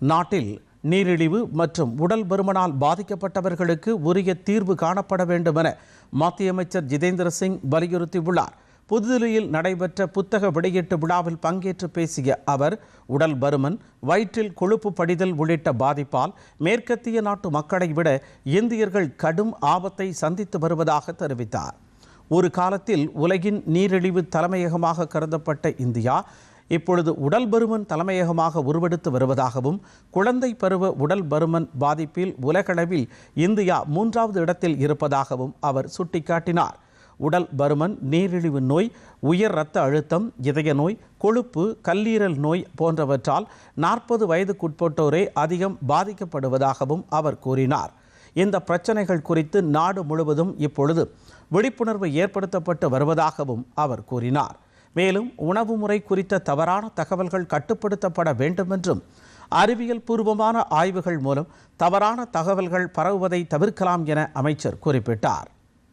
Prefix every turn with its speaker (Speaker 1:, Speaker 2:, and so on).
Speaker 1: நாட்டில் நீரிழிவு மற்றும் உடல் பருமனால் பாதிக்கப்பட்டவர்களுக்கு உரிய தீர்வு காணப்பட வேண்டும் என மத்திய அமைச்சர் ஜிதேந்திர சிங் வலியுறுத்தியுள்ளார். புதுதில்லியில் நடைபெற்ற புத்தக வெளியீட்டு விழாவில் பங்கேற்று பேசிய அவர் உடல் பருமன் வயிற்றில் கொழுப்பு படிதல் உள்ளிட்ட பாதிப்பால் மேற்கத்திய நாட்டு மக்களை விட இந்தியர்கள் கடும் ஆபத்தை சந்தித்து வருவதாக தெரிவித்தார். ஒரு காலத்தில் உலகின் நீரிழிவு தலைமையகமாக கருதப்பட்ட இந்தியா இப்பொழுது உடல் பருமன் தலைமையகமாக உருவெடுத்து வருவதாகவும் குழந்தை பருவ உடல் பருமன் பாதிப்பில் உலகளவில் இந்தியா மூன்றாவது இடத்தில் இருப்பதாகவும் அவர் சுட்டிக்காட்டினார். உடல் பருமன் நீரிழிவு நோய் உயர் இரத்த அழுத்தம் இதய நோய் கொழுப்பு கல்லீரல் நோய் போன்றவற்றால் நாற்பது வயதுக்குட்பட்டோரே அதிகம் பாதிக்கப்படுவதாகவும் அவர் கூறினார். இந்த பிரச்சனைகள் குறித்து நாடு முழுவதும் இப்பொழுது விழிப்புணர்வு ஏற்படுத்தப்பட்டு வருவதாகவும் அவர் கூறினார். மேலும் உணவு முறை குறித்த தவறான தகவல்கள் கட்டுப்படுத்தப்பட வேண்டும் என்றும் அறிவியல் பூர்வமான ஆய்வுகள் மூலம் தவறான தகவல்கள் பரவுவதை தவிர்க்கலாம் என அமைச்சர் குறிப்பிட்டார்.